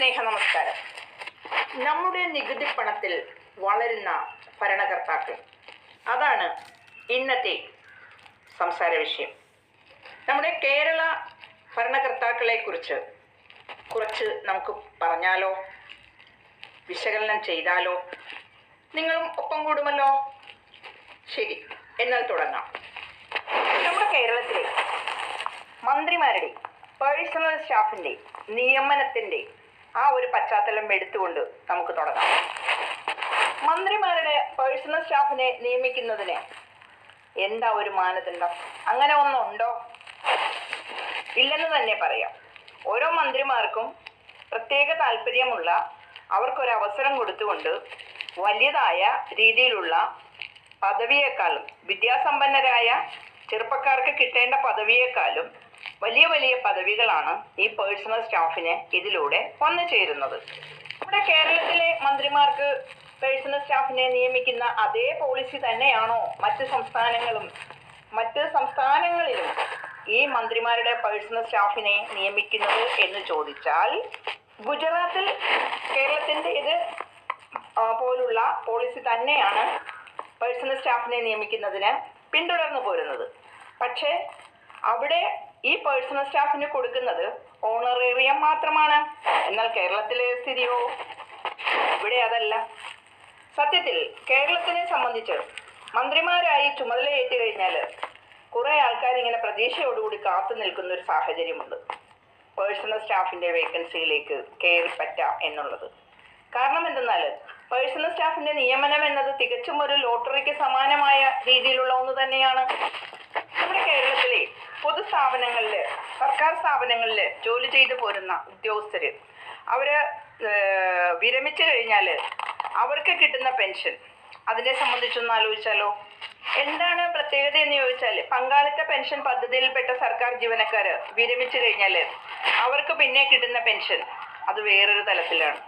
സ്നേഹ നമസ്കാരം. നമ്മുടെ നികുതി പണത്തിൽ വളരുന്ന ഭരണകർത്താക്കൾ. അതാണ് ഇന്നത്തെ സംസാര വിഷയം. നമ്മുടെ കേരള ഭരണകർത്താക്കളെ കുറിച്ച് നമുക്ക് പറഞ്ഞാലോ? വിശകലനം ചെയ്താലോ? നിങ്ങളും ഒപ്പം കൂടുമല്ലോ? ശരി എന്നാൽ തുടങ്ങാം. നമ്മുടെ കേരളത്തിലെ മന്ത്രിമാരുടെ പേഴ്സണൽ സ്റ്റാഫിന്റെ നിയമനത്തിന്റെ ആ ഒരു പശ്ചാത്തലം എടുത്തുകൊണ്ട് നമുക്ക് തുടങ്ങാം. മന്ത്രിമാരുടെ പേഴ്സണൽ സ്റ്റാഫിനെ നിയമിക്കുന്നതിന് എന്താ ഒരു മാനദണ്ഡം? അങ്ങനെ ഒന്നുണ്ടോ? ഇല്ലെന്ന് തന്നെ പറയാം. ഓരോ മന്ത്രിമാർക്കും പ്രത്യേക താല്പര്യമുള്ള അവർക്കൊരു അവസരം കൊടുത്തുകൊണ്ട് വലിയതായ രീതിയിലുള്ള പദവിയേക്കാളും വിദ്യാസമ്പന്നരായ ചെറുപ്പക്കാർക്ക് കിട്ടേണ്ട പദവിയേക്കാളും വലിയ വലിയ പദവികളാണ് ഈ പേഴ്സണൽ സ്റ്റാഫിന് ഇതിലൂടെ വന്നു ചേരുന്നത്. നമ്മുടെ കേരളത്തിലെ മന്ത്രിമാർക്ക് പേഴ്സണൽ സ്റ്റാഫിനെ നിയമിക്കുന്ന അതേ പോളിസി തന്നെയാണോ മറ്റ് സംസ്ഥാനങ്ങളും മറ്റ് സംസ്ഥാനങ്ങളിലും ഈ മന്ത്രിമാരുടെ പേഴ്സണൽ സ്റ്റാഫിനെ നിയമിക്കുന്നത് എന്ന് ചോദിച്ചാൽ ഗുജറാത്തിൽ കേരളത്തിന്റെ ഇത് പോലുള്ള പോളിസി തന്നെയാണ് പേഴ്സണൽ സ്റ്റാഫിനെ നിയമിക്കുന്നതിന് പിന്തുടർന്നു പോരുന്നത്. പക്ഷേ അവിടെ ഈ പേഴ്സണൽ സ്റ്റാഫിന് കൊടുക്കുന്നത് ഓണറേറിയം മാത്രമാണ്. എന്നാൽ കേരളത്തിലെ സ്ഥിതിയോ? ഇവിടെ അതല്ല. സത്യത്തിൽ കേരളത്തിനെ സംബന്ധിച്ച് മന്ത്രിമാരായി ചുമതലയേറ്റ് കഴിഞ്ഞാൽ കുറെ ആൾക്കാർ ഇങ്ങനെ പ്രതീക്ഷയോടുകൂടി കാത്തു നിൽക്കുന്ന ഒരു സാഹചര്യമുണ്ട്. പേഴ്സണൽ സ്റ്റാഫിന്റെ വേക്കൻസിയിലേക്ക് കയറി പറ്റ എന്നുള്ളത്. കാരണം എന്തെന്നാൽ പേഴ്സണൽ സ്റ്റാഫിന്റെ നിയമനം എന്നത് തികച്ചും ഒരു ലോട്ടറിക്ക് സമാനമായ രീതിയിലുള്ള ഒന്ന് തന്നെയാണ്. നമ്മുടെ കേരളത്തിലെ പൊതുസ്ഥാപനങ്ങളിൽ സർക്കാർ സ്ഥാപനങ്ങളിൽ ജോലി ചെയ്തു പോരുന്ന ഉദ്യോഗസ്ഥര് അവർ വിരമിച്ചു കഴിഞ്ഞാൽ അവർക്ക് കിട്ടുന്ന പെൻഷൻ. അതിനെ സംബന്ധിച്ചൊന്ന് ആലോചിച്ചാലോ? എന്താണ് പ്രത്യേകത എന്ന് ചോദിച്ചാൽ പങ്കാളിത്ത പെൻഷൻ പദ്ധതിയിൽപ്പെട്ട സർക്കാർ ജീവനക്കാര് വിരമിച്ചു കഴിഞ്ഞാൽ അവർക്ക് പിന്നെ കിട്ടുന്ന പെൻഷൻ അത് വേറൊരു തലത്തിലാണ്.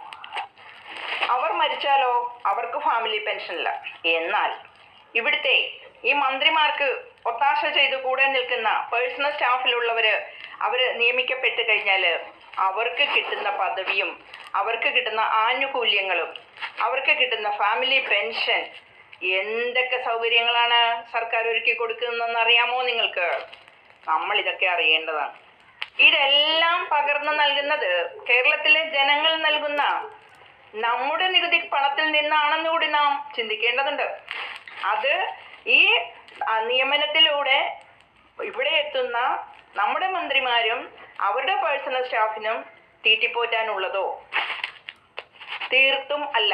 അവർ മരിച്ചാലോ? അവർക്ക് ഫാമിലി പെൻഷനില്ല. എന്നാൽ ഇവിടുത്തെ ഈ മന്ത്രിമാർക്ക് ഒത്താശ ചെയ്ത് കൂടെ നിൽക്കുന്ന പേഴ്സണൽ സ്റ്റാഫിലുള്ളവര് അവർ നിയമിക്കപ്പെട്ട് കഴിഞ്ഞാൽ അവർക്ക് കിട്ടുന്ന പദവിയും അവർക്ക് കിട്ടുന്ന ആനുകൂല്യങ്ങളും അവർക്ക് കിട്ടുന്ന ഫാമിലി പെൻഷൻ എന്തൊക്കെ സൗകര്യങ്ങളാണ് സർക്കാർ ഒരുക്കി കൊടുക്കുന്നതെന്ന് അറിയാമോ നിങ്ങൾക്ക്? നമ്മൾ ഇതൊക്കെ അറിയേണ്ടതാണ്. ഇതെല്ലാം പകർന്നു നൽകുന്നത് കേരളത്തിലെ ജനങ്ങൾ നൽകുന്ന നമ്മുടെ നികുതി പണത്തിൽ നിന്നാണെന്ന് കൂടി നാം ചിന്തിക്കേണ്ടതുണ്ട്. അത് ഈ നിയമനത്തിലൂടെ ഇവിടെ എത്തുന്ന നമ്മുടെ മന്ത്രിമാരും അവരുടെ പേഴ്സണൽ സ്റ്റാഫിനും തീറ്റിപ്പോറ്റാനുള്ളതോ തീർത്തും അല്ല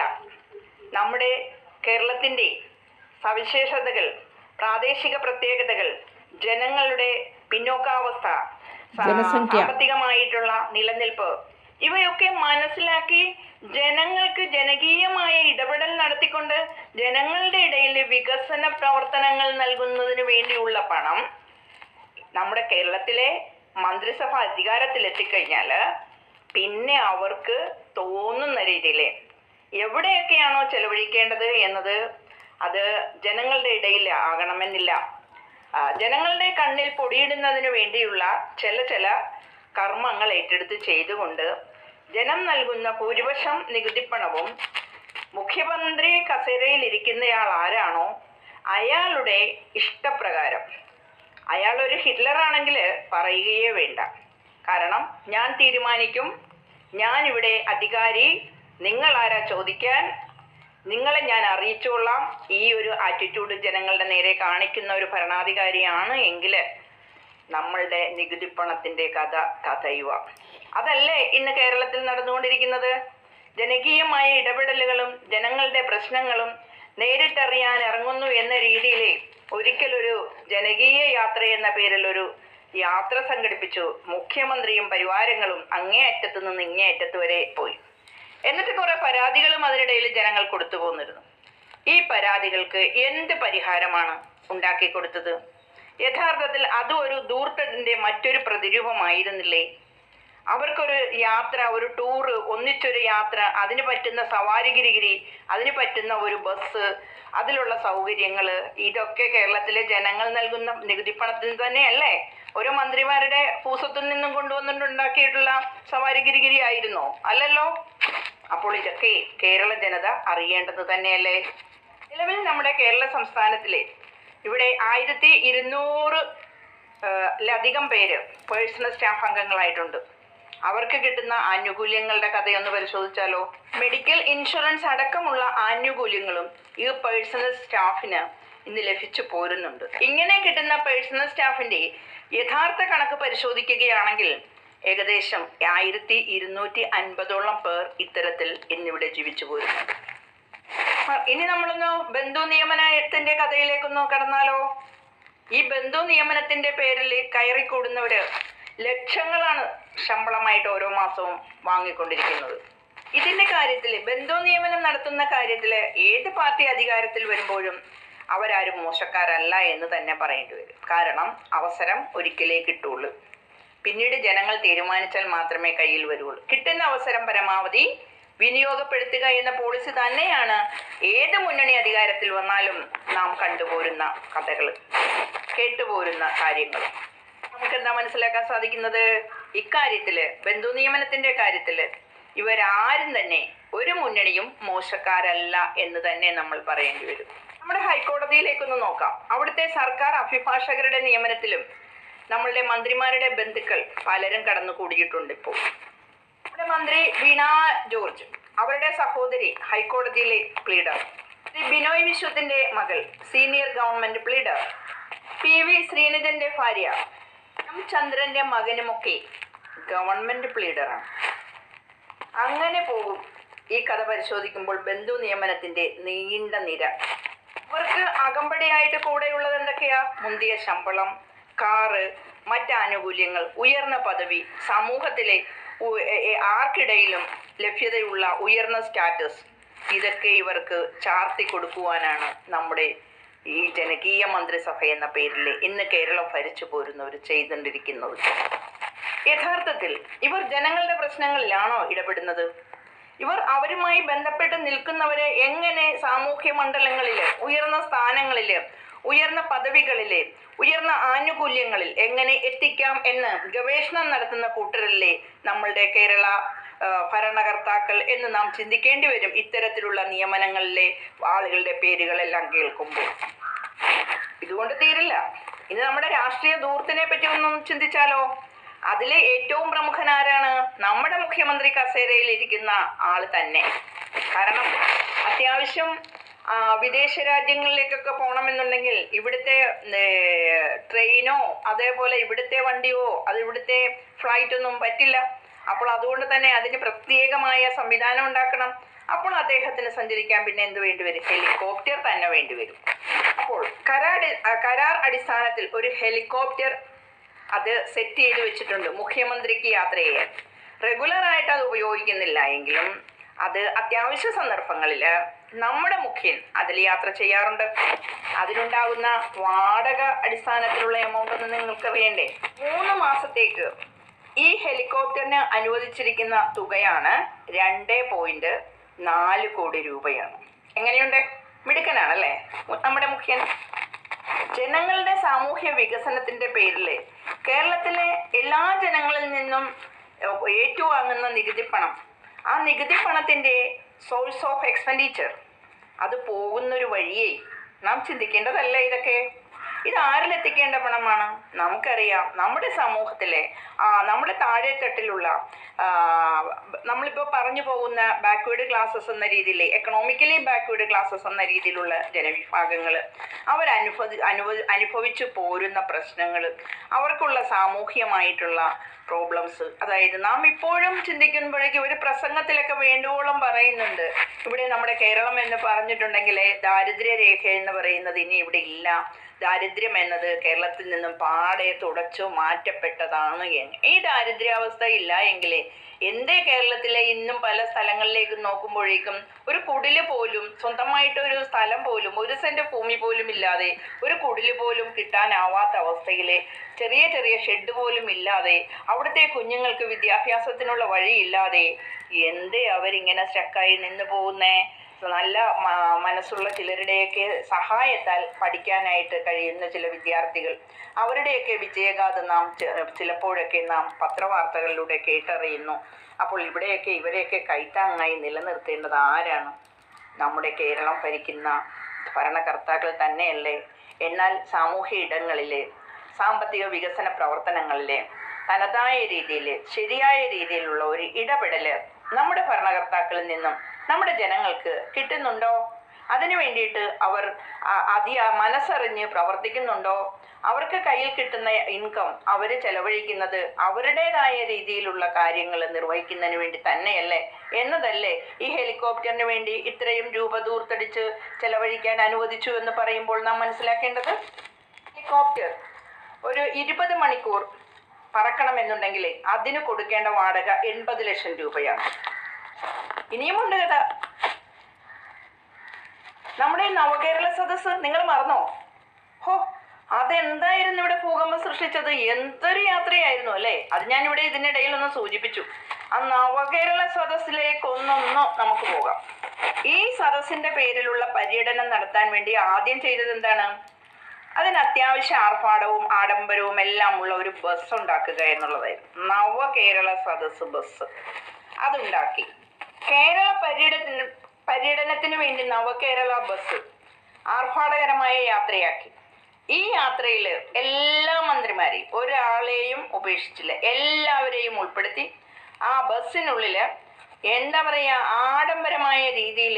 നമ്മുടെ കേരളത്തിന്റെ സവിശേഷതകൾ പ്രാദേശിക പ്രത്യേകതകൾ ജനങ്ങളുടെ പിന്നോക്കാവസ്ഥ. സാമ്പത്തികമായിട്ടുള്ള നിലനിൽപ്പ് ഇവയൊക്കെ മനസ്സിലാക്കി ജനങ്ങൾക്ക് ജനകീയമായ ഇടപെടൽ നടത്തിക്കൊണ്ട് ജനങ്ങളുടെ ഇടയിൽ വികസന പ്രവർത്തനങ്ങൾ നൽകുന്നതിന് വേണ്ടിയുള്ള പണം നമ്മുടെ കേരളത്തിലെ മന്ത്രിസഭ അധികാരത്തിൽ അധികാരത്തിലെത്തിക്കഴിഞ്ഞാൽ പിന്നെ അവർക്ക് തോന്നുന്ന രീതിയിൽ എവിടെയൊക്കെയാണോ ചെലവഴിക്കേണ്ടത് എന്നത് അത് ജനങ്ങളുടെ ഇടയിൽ ആകണമെന്നില്ല. ജനങ്ങളുടെ കണ്ണിൽ പൊടിയിടുന്നതിന് വേണ്ടിയുള്ള ചില ചില കർമ്മങ്ങൾ ഏറ്റെടുത്ത് ചെയ്തുകൊണ്ട് ജനം നൽകുന്ന ഭൂരിപക്ഷം നികുതിപ്പണവും മുഖ്യമന്ത്രി കസേരയിൽ ഇരിക്കുന്നയാൾ ആരാണോ അയാളുടെ ഇഷ്ടപ്രകാരം. അയാൾ ഒരു ഹിറ്റ്ലറാണെങ്കിൽ പറയുകയേ വേണ്ട. കാരണം ഞാൻ തീരുമാനിക്കും. ഞാൻ ഇവിടെ അധികാരി. നിങ്ങൾ ആരാ ചോദിക്കാൻ? നിങ്ങളെ ഞാൻ അറിയിച്ചുകൊള്ളാം. ഈ ഒരു ആറ്റിറ്റ്യൂഡ് ജനങ്ങളുടെ നേരെ കാണിക്കുന്ന ഒരു ഭരണാധികാരിയാണ് എങ്കിൽ നമ്മളുടെ നികുതിപ്പണത്തിന്റെ കഥ കഥയുക. അതല്ലേ ഇന്ന് കേരളത്തിൽ നടന്നുകൊണ്ടിരിക്കുന്നത്? ജനകീയമായ ഇടപെടലുകളും ജനങ്ങളുടെ പ്രശ്നങ്ങളും നേരിട്ടറിയാൻ ഇറങ്ങുന്നു എന്ന രീതിയിൽ ഒരിക്കലൊരു ജനകീയ യാത്ര എന്ന പേരിൽ ഒരു യാത്ര സംഘടിപ്പിച്ചു. മുഖ്യമന്ത്രിയും പരിവാരങ്ങളും അങ്ങേ അറ്റത്ത് നിന്ന് ഇങ്ങേ അറ്റത്ത് വരെ പോയി. എന്നിട്ട് കുറെ പരാതികളും അതിനിടയിൽ ജനങ്ങൾ കൊടുത്തു പോന്നിരുന്നു. ഈ പരാതികൾക്ക് എന്ത് പരിഹാരമാണ് ഉണ്ടാക്കി കൊടുത്തത്? യഥാർത്ഥത്തിൽ അതും ഒരു ദൂർത്തതിന്റെ മറ്റൊരു പ്രതിരൂപമായിരുന്നില്ലേ? അവർക്കൊരു യാത്ര ഒരു ടൂറ് ഒന്നിച്ചൊരു യാത്ര അതിന് പറ്റുന്ന സവാരിഗിരിഗിരി അതിന് പറ്റുന്ന ഒരു ബസ് അതിലുള്ള സൗകര്യങ്ങൾ ഇതൊക്കെ കേരളത്തിലെ ജനങ്ങൾ നൽകുന്ന നികുതി പണത്തിൽ തന്നെയല്ലേ? ഓരോ മന്ത്രിമാരുടെ ഭൂസ്വത്തിൽ നിന്നും കൊണ്ടുവന്നിട്ടുണ്ടാക്കിയിട്ടുള്ള സവാരിഗിരിഗിരി ആയിരുന്നോ? അല്ലല്ലോ? അപ്പോൾ ഇതൊക്കെ കേരള ജനത അറിയേണ്ടത് തന്നെയല്ലേ? നിലവിൽ നമ്മുടെ കേരള സംസ്ഥാനത്തിലെ ഇവിടെ ആയിരത്തി ഇരുന്നൂറ് ലധികം പേര് പേഴ്സണൽ സ്റ്റാഫ് അംഗങ്ങളായിട്ടുണ്ട്. അവർക്ക് കിട്ടുന്ന ആനുകൂല്യങ്ങളുടെ കഥയൊന്ന് പരിശോധിച്ചാലോ? മെഡിക്കൽ ഇൻഷുറൻസ് അടക്കമുള്ള ആനുകൂല്യങ്ങളും ഈ പേഴ്സണൽ സ്റ്റാഫിന് ഇന്ന് ലഭിച്ചു പോരുന്നുണ്ട്. ഇങ്ങനെ കിട്ടുന്ന പേഴ്സണൽ സ്റ്റാഫിന്റെ യഥാർത്ഥ കണക്ക് പരിശോധിക്കുകയാണെങ്കിൽ ഏകദേശം ആയിരത്തി ഇരുന്നൂറ്റി അൻപതോളം പേർ ഇത്തരത്തിൽ ഇന്നിവിടെ ജീവിച്ചു പോരുന്നു ഇനി നമ്മളൊന്ന് ബന്ധു നിയമനത്തിന്റെ കഥയിലേക്കൊന്ന് കടന്നാലോ? ഈ ബന്ധു നിയമനത്തിന്റെ പേരിൽ കയറിക്കൂടുന്നവര് ലക്ഷങ്ങളാണ് ശമ്പളമായിട്ട് ഓരോ മാസവും വാങ്ങിക്കൊണ്ടിരിക്കുന്നത്. ഇതിന്റെ കാര്യത്തിൽ ബന്ധു നിയമനം നടത്തുന്ന കാര്യത്തിൽ ഏത് പാർട്ടി അധികാരത്തിൽ വരുമ്പോഴും അവരാരും മോശക്കാരല്ല എന്ന് തന്നെ പറയേണ്ടി വരും. കാരണം അവസരം ഒരിക്കലേ കിട്ടുള്ളൂ. പിന്നീട് ജനങ്ങൾ തീരുമാനിച്ചാൽ മാത്രമേ കയ്യിൽ വരുള്ളൂ. കിട്ടുന്ന അവസരം പരമാവധി വിനിയോഗപ്പെടുത്തുക എന്ന പോളിസി തന്നെയാണ് ഏത് മുന്നണി അധികാരത്തിൽ വന്നാലും നാം കണ്ടുപോരുന്ന കഥകൾ കേട്ടുപോരുന്ന കാര്യങ്ങൾ. നമുക്ക് എന്താ മനസ്സിലാക്കാൻ സാധിക്കുന്നത്? ഇക്കാര്യത്തിൽ ബന്ധു നിയമനത്തിന്റെ കാര്യത്തിൽ ഇവരാരും തന്നെ ഒരു മുന്നണിയും മോശക്കാരല്ല എന്ന് തന്നെ നമ്മൾ പറയേണ്ടി വരും. നമ്മുടെ ഹൈക്കോടതിയിലേക്കൊന്ന് നോക്കാം. അവിടുത്തെ സർക്കാർ അഭിഭാഷകരുടെ നിയമനത്തിലും നമ്മളുടെ മന്ത്രിമാരുടെ ബന്ധുക്കൾ പലരും കടന്നു കൂടിയിട്ടുണ്ട് ഇപ്പോൾ. മന്ത്രി വീണ ജോർജ് അവരുടെ സഹോദരി ഹൈക്കോടതിയിലെ പ്ലീഡർ ശ്രീ ബിനോയ് വിശ്വത്തിന്റെ മകൾ senior government pleader P V ശ്രീനിധന്റെ ഭാര്യ എം ചന്ദ്രന്റെ മകനുമൊക്കെ ഗവൺമെന്റ് പ്ലീഡറാണ് അങ്ങനെ പോകും ഈ കഥ പരിശോധിക്കുമ്പോൾ ബന്ധു നിയമനത്തിന്റെ നീണ്ട നിര. ഇവർക്ക് അകമ്പടിയായിട്ട് കൂടെയുള്ളത് എന്തൊക്കെയാ? മുന്തിയ ശമ്പളം കാറ് മറ്റാനുകൂല്യങ്ങൾ ഉയർന്ന പദവി സമൂഹത്തിലെ ആർക്കിടയിലും ലഭ്യതയുള്ള ഉയർന്ന സ്റ്റാറ്റസ്. ഇതൊക്കെ ഇവർക്ക് ചാർത്തി കൊടുക്കുവാനാണ് നമ്മുടെ ഈ ജനകീയ മന്ത്രിസഭ എന്ന പേരിൽ ഇന്ന് കേരളം ഭരിച്ചു പോരുന്നവർ ചെയ്തുകൊണ്ടിരിക്കുന്നത്. യഥാർത്ഥത്തിൽ ഇവർ ജനങ്ങളുടെ പ്രശ്നങ്ങളിലാണോ ഇടപെടുന്നത്? ഇവർ അവരുമായി ബന്ധപ്പെട്ട് നിൽക്കുന്നവരെ എങ്ങനെ സാമൂഹ്യ മണ്ഡലങ്ങളിൽ ഉയർന്ന സ്ഥാനങ്ങളിൽ ഉയർന്ന പദവികളിൽ ഉയർന്ന ആനുകൂല്യങ്ങളിൽ എങ്ങനെ എത്തിക്കാം എന്ന് ഗവേഷണം നടത്തുന്ന കൂട്ടരല്ലേ നമ്മളുടെ കേരള ഭരണകർത്താക്കൾ എന്ന് നാം ചിന്തിക്കേണ്ടി വരും ഇത്തരത്തിലുള്ള നിയമനങ്ങളിലെ ആളുകളുടെ പേരുകളെല്ലാം കേൾക്കുമ്പോൾ. ഇതുകൊണ്ട് തീരില്ല. ഇനി നമ്മുടെ രാഷ്ട്രീയ ദൂർത്തിനെ പറ്റി ഒന്നും ചിന്തിച്ചാലോ? അതിലെ ഏറ്റവും പ്രമുഖനാരാണ് നമ്മുടെ മുഖ്യമന്ത്രി കസേരയിൽ ഇരിക്കുന്ന ആൾ തന്നെ. കാരണം അത്യാവശ്യം വിദേശ രാജ്യങ്ങളിലേക്കൊക്കെ പോകണമെന്നുണ്ടെങ്കിൽ ഇവിടുത്തെ ട്രെയിനോ അതേപോലെ ഇവിടുത്തെ വണ്ടിയോ അത് ഇവിടുത്തെ ഫ്ലൈറ്റ് ഒന്നും പറ്റില്ല. അപ്പോൾ അതുകൊണ്ട് തന്നെ അതിന് പ്രത്യേകമായ സംവിധാനം ഉണ്ടാക്കണം. അപ്പോൾ അദ്ദേഹത്തിന് സഞ്ചരിക്കാൻ പിന്നെ എന്ത് വേണ്ടി വരും? ഹെലികോപ്റ്റർ തന്നെ വേണ്ടിവരും അപ്പോൾ കരാർ കരാർ അടിസ്ഥാനത്തിൽ ഒരു ഹെലികോപ്റ്റർ അത് സെറ്റ് ചെയ്ത് വെച്ചിട്ടുണ്ട്. മുഖ്യമന്ത്രിക്ക് യാത്ര ചെയ്യാൻ റെഗുലറായിട്ട് അത് ഉപയോഗിക്കുന്നില്ല എങ്കിലും അത് അത്യാവശ്യ സന്ദർഭങ്ങളിൽ നമ്മുടെ മുഖ്യൻ അതിൽ യാത്ര ചെയ്യാറുണ്ട്. അതിനുണ്ടാകുന്ന വാടക അടിസ്ഥാനത്തിലുള്ള എമൗണ്ട് ഒന്ന് നിങ്ങൾക്ക് വേണ്ടേ മൂന്ന് മാസത്തേക്ക് ഈ ഹെലികോപ്റ്ററിന് അനുവദിച്ചിരിക്കുന്ന തുകയാണ് രണ്ട് പോയിന്റ് നാല് കോടി രൂപയാണ്. എങ്ങനെയുണ്ട്? മിടുക്കനാണല്ലേ? നമ്മുടെ മുഖ്യൻ. ജനങ്ങളുടെ സാമൂഹ്യ വികസനത്തിന്റെ പേരിൽ കേരളത്തിലെ എല്ലാ ജനങ്ങളിൽ നിന്നും ഏറ്റുവാങ്ങുന്ന നികുതി പണം. ആ നികുതി പണത്തിന്റെ സോഴ്സ് ഓഫ് എക്സ്പെൻഡിച്ചർ അത് പോകുന്നൊരു വഴിയെ നാം ചിന്തിക്കേണ്ടതല്ല ഇതൊക്കെ. ഇത് ആരിലെത്തിക്കേണ്ട പണമാണ്? നമുക്കറിയാം. നമ്മുടെ സമൂഹത്തിലെ ആ, നമ്മുടെ താഴെത്തട്ടിലുള്ള നമ്മളിപ്പോൾ പറഞ്ഞു പോകുന്ന ബാക്ക്വേർഡ് ക്ലാസ്സസ് എന്ന രീതിയിൽ എക്കണോമിക്കലി ബാക്ക്വേർഡ് ക്ലാസ്സസ് എന്ന രീതിയിലുള്ള ജനവിഭാഗങ്ങൾ അവരനുഭവി അനുഭവ അനുഭവിച്ചു പോരുന്ന പ്രശ്നങ്ങൾ അവർക്കുള്ള സാമൂഹ്യമായിട്ടുള്ള പ്രോബ്ലംസ് അതായത് നാം ഇപ്പോഴും ചിന്തിക്കുമ്പോഴേക്കും ഒരു പ്രസംഗത്തിലൊക്കെ വേണ്ടുവോളം പറയുന്നുണ്ട്. ഇവിടെ നമ്മുടെ കേരളം എന്ന് പറഞ്ഞിട്ടുണ്ടെങ്കിൽ ദാരിദ്ര്യ രേഖ എന്ന് പറയുന്നത് ഇനി ഇവിടെ ഇല്ല. ദാരിദ്ര്യം എന്നത് കേരളത്തിൽ നിന്നും പാടെ തുടച്ചു മാറ്റപ്പെട്ടതാണ് ഈ ദാരിദ്ര്യാവസ്ഥ ഇല്ല എങ്കിൽ എന്തേ കേരളത്തിലെ ഇന്നും പല സ്ഥലങ്ങളിലേക്ക് നോക്കുമ്പോഴേക്കും ഒരു കുടിൽ പോലും സ്വന്തമായിട്ട് ഒരു സ്ഥലം പോലും ഒരു സെന്റ് ഭൂമി പോലും ഇല്ലാതെ ഒരു കുടിൽ പോലും കിട്ടാനാവാത്ത അവസ്ഥയിലെ ചെറിയ ചെറിയ ഷെഡ് പോലും ഇല്ലാതെ അവിടുത്തെ കുഞ്ഞുങ്ങൾക്ക് വിദ്യാഭ്യാസത്തിനുള്ള വഴിയില്ലാതെ എന്തേ അവരിങ്ങനെ സ്റ്റക്കായി നിന്ന് പോകുന്നേ? നല്ല മനസ്സുള്ള ചിലരുടെയൊക്കെ സഹായത്താൽ പഠിക്കാനായിട്ട് കഴിയുന്ന ചില വിദ്യാർത്ഥികൾ. അവരുടെയൊക്കെ വിജയഗാഥ നാം ചിലപ്പോഴൊക്കെ നാം പത്രവാർത്തകളിലൂടെ കേട്ടറിയുന്നു. അപ്പോൾ ഇവിടെയൊക്കെ ഇവരെയൊക്കെ കൈത്താങ്ങായി നിലനിർത്തേണ്ടത് ആരാണ്? നമ്മുടെ കേരളം ഭരിക്കുന്ന ഭരണകർത്താക്കൾ തന്നെയല്ലേ? എന്നാൽ സാമൂഹ്യ ഇടങ്ങളിലെ സാമ്പത്തിക വികസന പ്രവർത്തനങ്ങളിലെ തനതായ രീതിയിൽ ശരിയായ രീതിയിലുള്ള ഒരു ഇടപെടൽ നമ്മുടെ ഭരണകർത്താക്കളിൽ നിന്നും നമ്മുടെ ജനങ്ങൾക്ക് കിട്ടുന്നുണ്ടോ? അതിനു വേണ്ടിയിട്ട് അവർ അതി മനസ്സറിഞ്ഞ് പ്രവർത്തിക്കുന്നുണ്ടോ? അവർക്ക് കയ്യിൽ കിട്ടുന്ന ഇൻകം അവർ ചെലവഴിക്കുന്നത് അവരുടേതായ രീതിയിലുള്ള കാര്യങ്ങൾ നിർവഹിക്കുന്നതിന് വേണ്ടി തന്നെയല്ലേ? എന്നതല്ലേ? ഈ ഹെലികോപ്റ്ററിന് വേണ്ടി ഇത്രയും രൂപ ദൂർത്തടിച്ച് ചെലവഴിക്കാൻ അനുവദിച്ചു എന്ന് പറയുമ്പോൾ നാം മനസ്സിലാക്കേണ്ടത് ഹെലികോപ്റ്റർ ഒരു ഇരുപത് മണിക്കൂർ പറക്കണമെന്നുണ്ടെങ്കിൽ അതിന് കൊടുക്കേണ്ട വാടക എൺപത് ലക്ഷം രൂപയാണ്. ഇനിയുമുണ്ട് കേട്ടാ. നമ്മുടെ നവകേരള സദസ് നിങ്ങൾ മറന്നോ? ഹോ അതെന്തായിരുന്നു ഇവിടെ ഭൂകമ്പം സൃഷ്ടിച്ചത്? എന്തൊരു യാത്രയായിരുന്നു അല്ലേ? അത് ഞാൻ ഇവിടെ ഇതിനിടയിൽ ഒന്ന് സൂചിപ്പിച്ചു. ആ നവകേരള സദസ്സിലേക്ക് ഒന്നൊന്നോ നമുക്ക് പോകാം. ഈ സദസ്സിന്റെ പേരിലുള്ള പര്യടനം നടത്താൻ വേണ്ടി ആദ്യം ചെയ്തത് എന്താണ്? അതിന് അത്യാവശ്യ ആർഭാടവും ആഡംബരവും എല്ലാം ഉള്ള ഒരു ബസ് ഉണ്ടാക്കുക എന്നുള്ളതായിരുന്നു. നവകേരള സദസ് ബസ്. അതുണ്ടാക്കി. കേരള പര്യടന പര്യടനത്തിന് വേണ്ടി നവകേരള ബസ് ആർഭാടകരമായ യാത്രയാക്കി. ഈ യാത്രയിൽ എല്ലാ മന്ത്രിമാരെയും ഒരാളെയും ഉപേക്ഷിച്ചില്ല. എല്ലാവരെയും ഉൾപ്പെടുത്തി ആ ബസ്സിനുള്ളിൽ എന്താ പറയുക ആഡംബരമായ രീതിയിൽ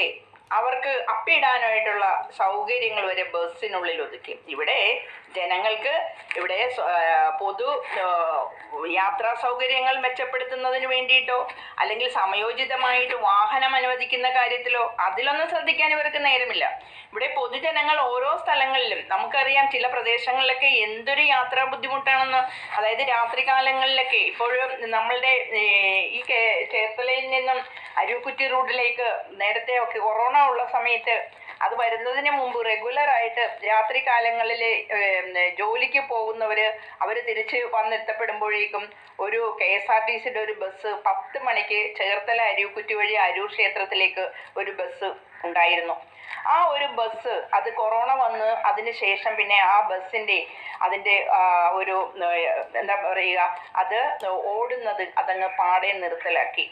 അവർക്ക് അപ്പിടാനായിട്ടുള്ള സൗകര്യങ്ങൾ വരെ ബസ്സിനുള്ളിൽ ഒതുക്കി. ഇവിടെ ജനങ്ങൾക്ക് ഇവിടെ പൊതു യാത്രാ സൗകര്യങ്ങൾ മെച്ചപ്പെടുത്തുന്നതിന് വേണ്ടിയിട്ടോ അല്ലെങ്കിൽ സമയോചിതമായിട്ട് വാഹനം അനുവദിക്കുന്ന കാര്യത്തിലോ അതിലൊന്നും ശ്രദ്ധിക്കാൻ ഇവർക്ക് നേരമില്ല. ഇവിടെ പൊതുജനങ്ങൾ ഓരോ സ്ഥലങ്ങളിലും നമുക്കറിയാം ചില പ്രദേശങ്ങളിലൊക്കെ എന്തൊരു യാത്രാ ബുദ്ധിമുട്ടാണെന്ന് അതായത് രാത്രി കാലങ്ങളിലൊക്കെ ഇപ്പോഴും നമ്മളുടെ ഈ ചേർത്തലയിൽ നിന്നും അരുക്കുറ്റി റോഡിലേക്ക് നേരത്തെ ഒക്കെ കൊറോണ ഉള്ള സമയത്ത് അത് വരുന്നതിന് മുമ്പ് റെഗുലർ ആയിട്ട് രാത്രി കാലങ്ങളിൽ ജോലിക്ക് പോകുന്നവർ അവർ തിരിച്ച് വന്നെത്തപ്പെടുമ്പോഴേക്കും ഒരു കെ എസ് ആർ ടി സിയുടെ ഒരു ബസ് പത്ത് മണിക്ക് ചേർത്തല അരുക്കുറ്റി വഴി അരൂർ ക്ഷേത്രത്തിലേക്ക് ഒരു ബസ് ഉണ്ടായിരുന്നു. ആ ഒരു ബസ് അത് കൊറോണ വന്ന് അതിന് ശേഷം പിന്നെ ആ ബസ്സിന്റെ അതിന്റെ ഒരു എന്താ പറയുക അത് ഓടുന്നത് അതങ്ങ് പാടെ നിർത്തലാക്കി.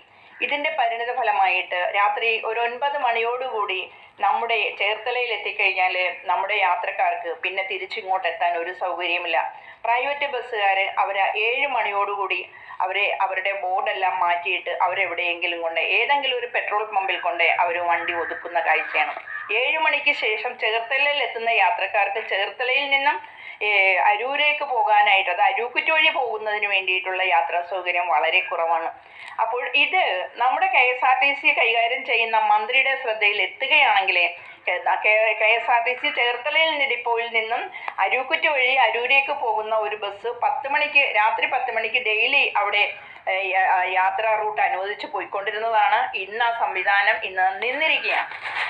ഇതിന്റെ പരിണിത ഫലമായിട്ട് രാത്രി ഒരു ഒൻപത് മണിയോടുകൂടി നമ്മുടെ ചേർത്തലയിൽ എത്തിക്കഴിഞ്ഞാൽ നമ്മുടെ യാത്രക്കാർക്ക് പിന്നെ തിരിച്ചിങ്ങോട്ട് എത്താൻ ഒരു സൗകര്യമില്ല. പ്രൈവറ്റ് ബസ്സുകാർ അവർ ഏഴ് മണിയോടുകൂടി അവരെ അവരുടെ ബോർഡെല്ലാം മാറ്റിയിട്ട് അവരെവിടെയെങ്കിലും കൊണ്ട് ഏതെങ്കിലും ഒരു പെട്രോൾ പമ്പിൽ കൊണ്ട് അവർ വണ്ടി ഒതുക്കുന്ന കാഴ്ചയാണ്. ഏഴ് മണിക്ക് ശേഷം ചേർത്തലയിൽ എത്തുന്ന യാത്രക്കാർക്ക് ചേർത്തലയിൽ നിന്നും അരൂരേക്ക് പോകാനായിട്ട് അത് അരൂക്കുറ്റി വഴി പോകുന്നതിന് വേണ്ടിയിട്ടുള്ള യാത്രാ സൗകര്യം വളരെ കുറവാണ്. അപ്പോൾ ഇത് നമ്മുടെ K S R T C കൈകാര്യം ചെയ്യുന്ന മന്ത്രിയുടെ ശ്രദ്ധയിൽ എത്തുകയാണെങ്കിൽ K S R T C ചേർത്തലയിൽ ഡിപ്പോയിൽ നിന്നും അരൂക്കുറ്റി വഴി അരൂരേക്ക് പോകുന്ന ഒരു ബസ് പത്ത് മണിക്ക് രാത്രി പത്ത് മണിക്ക് ഡെയിലി അവിടെ യാത്രാ റൂട്ട് അനുവദിച്ച് പോയിക്കൊണ്ടിരുന്നതാണ്. ഇന്ന് ആ സംവിധാനം ഇന്ന് നിന്നിരിക്കുകയാണ്.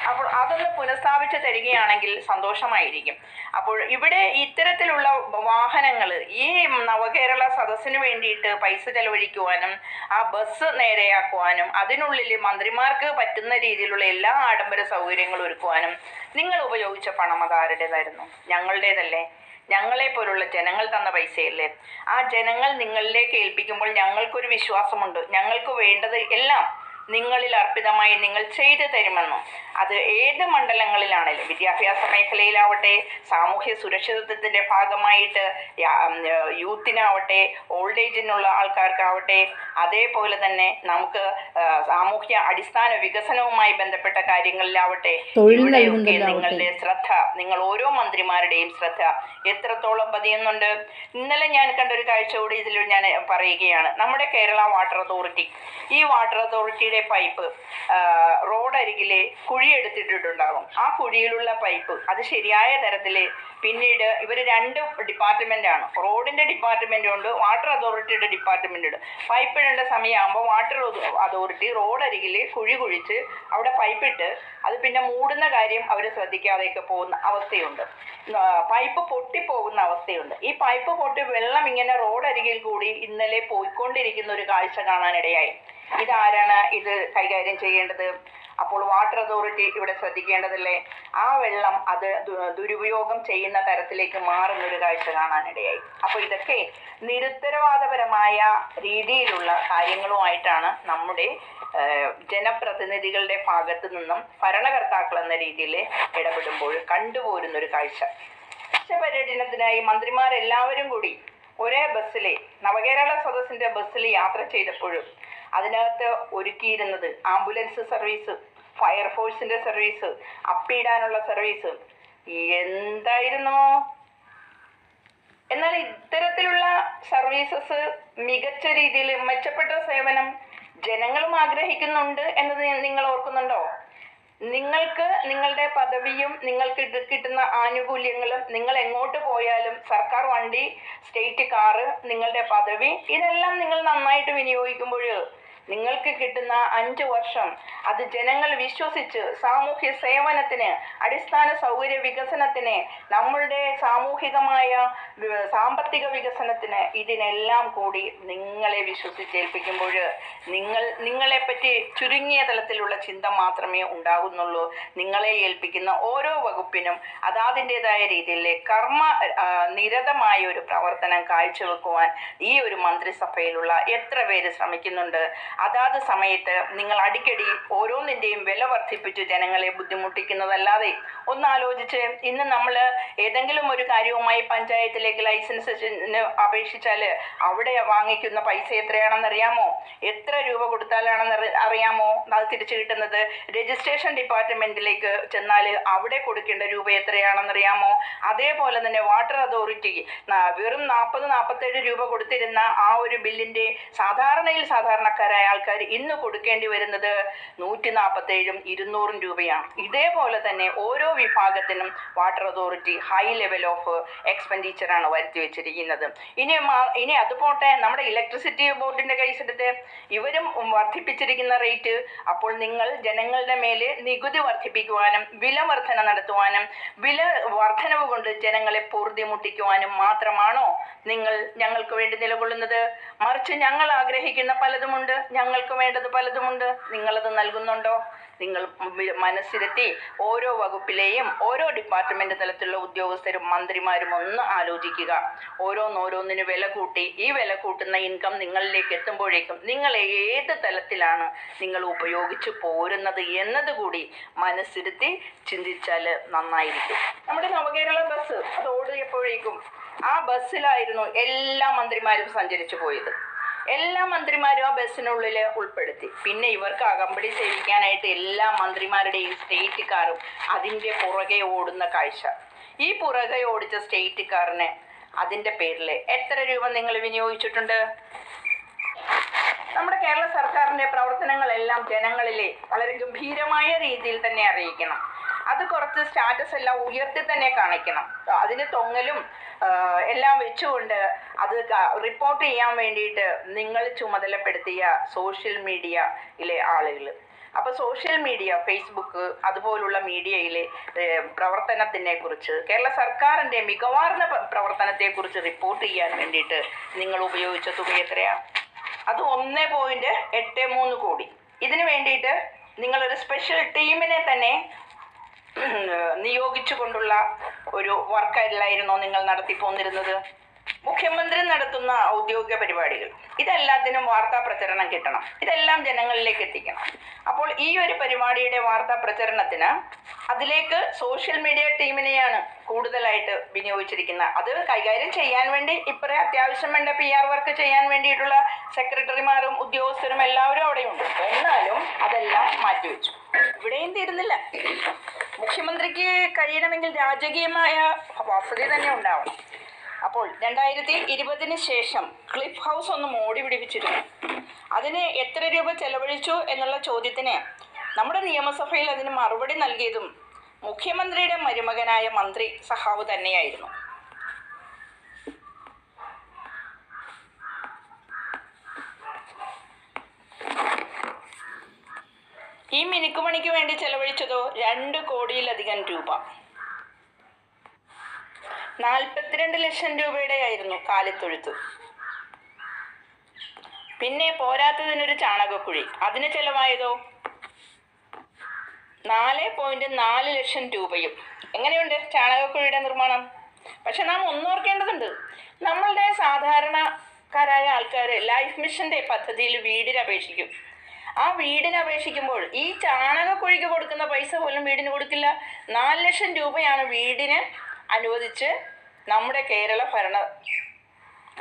അപ്പോൾ അതൊന്ന് പുനഃസ്ഥാപിച്ച് തരികയാണെങ്കിൽ സന്തോഷമായിരിക്കും. അപ്പോൾ ഇവിടെ ഇത്തരത്തിലുള്ള വാഹനങ്ങൾ ഈ നവകേരള സദസ്സിന് വേണ്ടിയിട്ട് പൈസ ചെലവഴിക്കുവാനും ആ ബസ് നേരെയാക്കുവാനും അതിനുള്ളിൽ മന്ത്രിമാർക്ക് പറ്റുന്ന രീതിയിലുള്ള എല്ലാ ആഡംബര സൗകര്യങ്ങളും ഒരുക്കുവാനും നിങ്ങൾ ഉപയോഗിച്ച പണം അത് ആരുടേതായിരുന്നു ഞങ്ങളുടേതല്ലേ? ഞങ്ങളെ പോലുള്ള ജനങ്ങൾ തന്ന പൈസയല്ലേ? ആ ജനങ്ങൾ നിങ്ങളിലേക്ക് ഏൽപ്പിക്കുമ്പോൾ ഞങ്ങൾക്കൊരു വിശ്വാസമുണ്ട്. ഞങ്ങൾക്ക് വേണ്ടത് എല്ലാം നിങ്ങളിൽ അർപ്പിതമായി നിങ്ങൾ ചെയ്തു തരുമെന്നും അത് ഏത് മണ്ഡലങ്ങളിലാണെങ്കിലും വിദ്യാഭ്യാസ മേഖലയിലാവട്ടെ സാമൂഹ്യ സുരക്ഷിതത്വത്തിന്റെ ഭാഗമായിട്ട് യൂത്തിനാവട്ടെ ഓൾഡ് ഏജിനുള്ള ആൾക്കാർക്കാവട്ടെ അതേപോലെ തന്നെ നമുക്ക് സാമൂഹ്യ അടിസ്ഥാന വികസനവുമായി ബന്ധപ്പെട്ട കാര്യങ്ങളിലാവട്ടെ ഇവിടെയൊക്കെ നിങ്ങളുടെ ശ്രദ്ധ നിങ്ങൾ ഓരോ മന്ത്രിമാരുടെയും ശ്രദ്ധ എത്രത്തോളം പതിയുന്നുണ്ട്? ഇന്നലെ ഞാൻ കണ്ട ഒരു കാഴ്ച കൂടി ഇതിൽ ഞാൻ പറയുകയാണ്. നമ്മുടെ കേരള വാട്ടർ അതോറിറ്റി. ഈ വാട്ടർ അതോറിറ്റിയുടെ റോഡിലെ പൈപ്പ് റോഡരികിലെ കുഴിയെടുത്തിട്ടിട്ടുണ്ടാകും ആ കുഴിയിലുള്ള പൈപ്പ് അത് ശരിയായ തരത്തിൽ പിന്നീട് ഇവർ രണ്ട് ഡിപ്പാർട്ട്മെന്റാണ് റോഡിന്റെ ഡിപ്പാർട്ട്മെന്റ് ഉണ്ട് വാട്ടർ അതോറിറ്റിയുടെ ഡിപ്പാർട്ട്മെന്റ് ഉണ്ട്. പൈപ്പ് ഇടേണ്ട സമയമാകുമ്പോൾ വാട്ടർ അതോറിറ്റി റോഡരികിൽ കുഴി കുഴിച്ച് അവിടെ പൈപ്പിട്ട് അത് പിന്നെ മൂടുന്ന കാര്യം അവർ ശ്രദ്ധിക്കാതെയൊക്കെ പോകുന്ന അവസ്ഥയുണ്ട്. പൈപ്പ് പൊട്ടിപ്പോകുന്ന അവസ്ഥയുണ്ട്. ഈ പൈപ്പ് പൊട്ടി വെള്ളം ഇങ്ങനെ റോഡരികിൽ കൂടി ഇന്നലെ പോയിക്കൊണ്ടിരിക്കുന്ന ഒരു കാഴ്ച കാണാനിടയായി. ഇതാരാണ് ഇത് കൈകാര്യം ചെയ്യേണ്ടത്? അപ്പോൾ വാട്ടർ അതോറിറ്റി ഇവിടെ ശ്രദ്ധിക്കേണ്ടതല്ലേ? ആ വെള്ളം അത് ദുരുപയോഗം ചെയ്യുന്ന തരത്തിലേക്ക് മാറുന്ന ഒരു കാഴ്ച കാണാനിടയായി. അപ്പോൾ ഇതൊക്കെ നിരുത്തരവാദപരമായ രീതിയിലുള്ള കാര്യങ്ങളുമായിട്ടാണ് നമ്മുടെ ജനപ്രതിനിധികളുടെ ഭാഗത്തു നിന്നും ഭരണകർത്താക്കൾ എന്ന രീതിയിൽ ഇടപെടുമ്പോൾ കണ്ടുപോരുന്ന ഒരു കാഴ്ച പര്യടനത്തിനായി മന്ത്രിമാരെല്ലാവരും കൂടി ഒരേ ബസ്സിലെ നവകേരള സദസ്സിന്റെ ബസ്സിൽ യാത്ര ചെയ്തപ്പോഴും അതിനകത്ത് ഒരുക്കിയിരുന്നത് ആംബുലൻസ് സർവീസ് ഫയർഫോഴ്സിന്റെ സർവീസ് അപ്പിടാനുള്ള സർവീസ്. എന്തായിരുന്നു? എന്നാൽ ഇത്തരത്തിലുള്ള സർവീസസ് മികച്ച രീതിയിൽ മെച്ചപ്പെട്ട സേവനം ജനങ്ങളും ആഗ്രഹിക്കുന്നുണ്ട് എന്നത് നിങ്ങൾ ഓർക്കുന്നുണ്ടോ? നിങ്ങൾക്ക് നിങ്ങളുടെ പദവിയും നിങ്ങൾക്ക് കിട്ടുന്ന ആനുകൂല്യങ്ങളും നിങ്ങൾ എങ്ങോട്ട് പോയാലും സർക്കാർ വണ്ടി സ്റ്റേറ്റ് കാറ് നിങ്ങളുടെ പദവി ഇതെല്ലാം നിങ്ങൾ നന്നായിട്ട് വിനിയോഗിക്കുമ്പോൾ നിങ്ങൾക്ക് കിട്ടുന്ന അഞ്ച് വർഷം അത് ജനങ്ങൾ വിശ്വസിച്ച് സാമൂഹ്യ സേവനത്തിന് അടിസ്ഥാന സൗകര്യ വികസനത്തിന് നമ്മളുടെ സാമൂഹികമായ സാമ്പത്തിക വികസനത്തിന് ഇതിനെല്ലാം കൂടി നിങ്ങളെ വിശ്വസിച്ചേൽപ്പിക്കുമ്പോൾ നിങ്ങൾ നിങ്ങളെ പറ്റി ചുരുങ്ങിയ തലത്തിലുള്ള ചിന്ത മാത്രമേ ഉണ്ടാകുന്നുള്ളൂ. നിങ്ങളെ ഏൽപ്പിക്കുന്ന ഓരോ വകുപ്പിനും അതാതിന്റെതായ രീതിയിലെ കർമ്മ നിരതമായ ഒരു പ്രവർത്തനം കാഴ്ചവെക്കുവാൻ ഈ ഒരു മന്ത്രിസഭയിലുള്ള എത്ര പേര് ശ്രമിക്കുന്നുണ്ട്? അതാത് സമയത്ത് നിങ്ങൾ അടിക്കടി ഓരോന്നിന്റെയും വില വർദ്ധിപ്പിച്ച് ജനങ്ങളെ ബുദ്ധിമുട്ടിക്കുന്നതല്ലാതെ ഒന്ന് ആലോചിച്ച് ഇന്ന് നമ്മൾ ഏതെങ്കിലും ഒരു കാര്യവുമായി പഞ്ചായത്തിലേക്ക് ലൈസൻസിന് അപേക്ഷിച്ചാൽ അവിടെ വാങ്ങിക്കുന്ന പൈസ എത്രയാണെന്നറിയാമോ? എത്ര രൂപ കൊടുത്താലാണെന്ന് അറിയാമോ? അത് തിരിച്ചു കിട്ടുന്നത് രജിസ്ട്രേഷൻ ഡിപ്പാർട്ട്മെന്റിലേക്ക് ചെന്നാൽ അവിടെ കൊടുക്കേണ്ട രൂപ എത്രയാണെന്നറിയാമോ? അതേപോലെ തന്നെ വാട്ടർ അതോറിറ്റി വെറും നാൽപ്പത് നാൽപ്പത്തേഴ് രൂപ കൊടുത്തിരുന്ന ആ ഒരു ബില്ലിന്റെ സാധാരണയിൽ സാധാരണക്കാരായ ആൾക്കാർ ഇന്ന് കൊടുക്കേണ്ടി വരുന്നത് നൂറ്റി നാൽപ്പത്തേഴും ഇരുന്നൂറും രൂപയാണ്. ഇതേപോലെ തന്നെ ഓരോ വിഭാഗത്തിനും water authority high level of എക്സ്പെൻഡിച്ചറാണ് വരുത്തി വെച്ചിരിക്കുന്നത്. ഇനി ഇനി അതുപോട്ടെ നമ്മുടെ ഇലക്ട്രിസിറ്റി ബോർഡിന്റെ കേസെടുത്ത് ഇവരും വർദ്ധിപ്പിച്ചിരിക്കുന്ന റേറ്റ് അപ്പോൾ നിങ്ങൾ ജനങ്ങളുടെ മേലെ നികുതി വർദ്ധിപ്പിക്കുവാനും വില വർധന നടത്തുവാനും വില വർധനവ് കൊണ്ട് ജനങ്ങളെ പൊറുതിമുട്ടിക്കുവാനും മാത്രമാണോ നിങ്ങൾ ഞങ്ങൾക്ക് വേണ്ടി നിലകൊള്ളുന്നത്? മറിച്ച് ഞങ്ങൾ ആഗ്രഹിക്കുന്ന പലതുമുണ്ട് ഞങ്ങൾക്ക് വേണ്ടത് പലതുമുണ്ട്. നിങ്ങളത് നൽകുന്നുണ്ടോ? നിങ്ങൾ മനസ്സിരുത്തി ഓരോ വകുപ്പിലെയും ഓരോ ഡിപ്പാർട്ട്മെന്റ് തലത്തിലുള്ള ഉദ്യോഗസ്ഥരും മന്ത്രിമാരും ഒന്ന് ആലോചിക്കുക. ഓരോന്നോരോന്നിന് വില കൂട്ടി. ഈ വില കൂട്ടുന്ന ഇൻകം നിങ്ങളിലേക്ക് എത്തുമ്പോഴേക്കും നിങ്ങൾ ഏത് തലത്തിലാണ് നിങ്ങൾ ഉപയോഗിച്ചു പോരുന്നത് എന്നതുകൂടി മനസ്സിരുത്തി ചിന്തിച്ചാൽ നന്നായിരിക്കും. നമ്മുടെ നവകേരള ബസ് അത് ഓടിയപ്പോഴേക്കും ആ ബസ്സിലായിരുന്നു എല്ലാ മന്ത്രിമാരും സഞ്ചരിച്ചു പോയത്. എല്ലാ മന്ത്രിമാരും ആ ബസ്സിനുള്ളിൽ ഉൾപ്പെടുത്തി. പിന്നെ ഇവർക്ക് അകമ്പടി സേവിക്കാനായിട്ട് എല്ലാ മന്ത്രിമാരുടെയും സ്റ്റേറ്റ് കാറും അതിന്റെ പുറകെ ഓടുന്ന കാഴ്ച. ഈ പുറകെ ഓടിച്ച സ്റ്റേറ്റ് കാറിന് അതിന്റെ പേരിൽ എത്ര രൂപ നിങ്ങൾ വിനിയോഗിച്ചിട്ടുണ്ട്? നമ്മുടെ കേരള സർക്കാരിന്റെ പ്രവർത്തനങ്ങളെല്ലാം ജനങ്ങളിലെ വളരെ ഗംഭീരമായ രീതിയിൽ തന്നെ അറിയിക്കണം. അത് കുറച്ച് സ്റ്റാറ്റസ് എല്ലാം ഉയർത്തി തന്നെ കാണിക്കണം. അതിന് തൊങ്ങലും എല്ലാം വെച്ചുകൊണ്ട് അത് റിപ്പോർട്ട് ചെയ്യാൻ വേണ്ടിയിട്ട് നിങ്ങൾ ചുമതലപ്പെടുത്തിയ സോഷ്യൽ മീഡിയയിലെ ആളുകൾ. അപ്പോൾ സോഷ്യൽ മീഡിയ ഫേസ്ബുക്ക് അതുപോലുള്ള മീഡിയയിലെ പ്രവർത്തനത്തിനെ കുറിച്ച് കേരള സർക്കാരിന്റെ മികവാർന്ന പ്രവർത്തനത്തെ പ്രവർത്തനത്തെക്കുറിച്ച് റിപ്പോർട്ട് ചെയ്യാൻ വേണ്ടിയിട്ട് നിങ്ങൾ ഉപയോഗിച്ച തുക എത്രയാണ് അത് ഒന്ന് പോയിന്റ് എട്ട് മൂന്ന് കോടി. ഇതിനു വേണ്ടിയിട്ട് നിങ്ങളൊരു സ്പെഷ്യൽ ടീമിനെ തന്നെ നിയോഗിച്ചുകൊണ്ടുള്ള ഒരു വർക്കല്ലായിരുന്നോ നിങ്ങൾ നടത്തി പോന്നിരുന്നത് മുഖ്യമന്ത്രി നടത്തുന്ന ഔദ്യോഗിക പരിപാടികൾ. ഇതെല്ലാത്തിനും വാർത്താ പ്രചരണം കിട്ടണം. ഇതെല്ലാം ജനങ്ങളിലേക്ക് എത്തിക്കണം. അപ്പോൾ ഈ ഒരു പരിപാടിയുടെ വാർത്താ പ്രചരണത്തിന് അതിലേക്ക് സോഷ്യൽ മീഡിയ ടീമിനെയാണ് കൂടുതലായിട്ട് വിനിയോഗിച്ചിരിക്കുന്നത്. അത് കൈകാര്യം ചെയ്യാൻ വേണ്ടി ഇപ്പറേ അത്യാവശ്യം വേണ്ട പി ആർ വർക്ക് ചെയ്യാൻ വേണ്ടിയിട്ടുള്ള സെക്രട്ടറിമാരും ഉദ്യോഗസ്ഥരും എല്ലാവരും അവിടെയുണ്ട്. എന്നാലും അതെല്ലാം മാറ്റിവെച്ചു. ഇവിടെയും തീരുന്നില്ല. മുഖ്യമന്ത്രിക്ക് കഴിയണമെങ്കിൽ രാജകീയമായ വസതി തന്നെ ഉണ്ടാവണം. അപ്പോൾ രണ്ടായിരത്തി ഇരുപതിന് ശേഷം ക്ലിഫ് ഹൗസ് ഒന്ന് മോടി പിടിപ്പിച്ചിരുന്നു. അതിന് എത്ര രൂപ ചെലവഴിച്ചു എന്നുള്ള ചോദ്യത്തിന് നമ്മുടെ നിയമസഭയിൽ അതിന് മറുപടി നൽകിയതും മുഖ്യമന്ത്രിയുടെ മരുമകനായ മന്ത്രി സഹാവ് തന്നെയായിരുന്നു. ഈ മിനുക്കുമണിക്ക് വേണ്ടി ചെലവഴിച്ചതോ രണ്ട് കോടിയിലധികം രൂപ. നാൽപ്പത്തിരണ്ട് ലക്ഷം രൂപയുടെ ആയിരുന്നു കാലിത്തൊഴുത്ത്. പിന്നെ പോരാത്തതിനൊരു ചാണകക്കുഴി. അതിന് ചെലവായതോ? നാല് പോയിന്റ് നാല് ലക്ഷം രൂപയും. എങ്ങനെയുണ്ട് ചാണകക്കുഴിയുടെ നിർമ്മാണം? പക്ഷെ നാം ഒന്നോർക്കേണ്ടതുണ്ട്. നമ്മളുടെ സാധാരണക്കാരായ ആൾക്കാർ ലൈഫ് മിഷന്റെ പദ്ധതിയിൽ വീടിന് അപേക്ഷിക്കും. ആ വീടിന് അപേക്ഷിക്കുമ്പോൾ ഈ ചാണകക്കുഴിക്ക് കൊടുക്കുന്ന പൈസ പോലും വീടിന് കൊടുക്കില്ല. നാല് ലക്ഷം രൂപയാണ് വീടിന് അനുവദിച്ച് നമ്മുടെ കേരള ഭരണ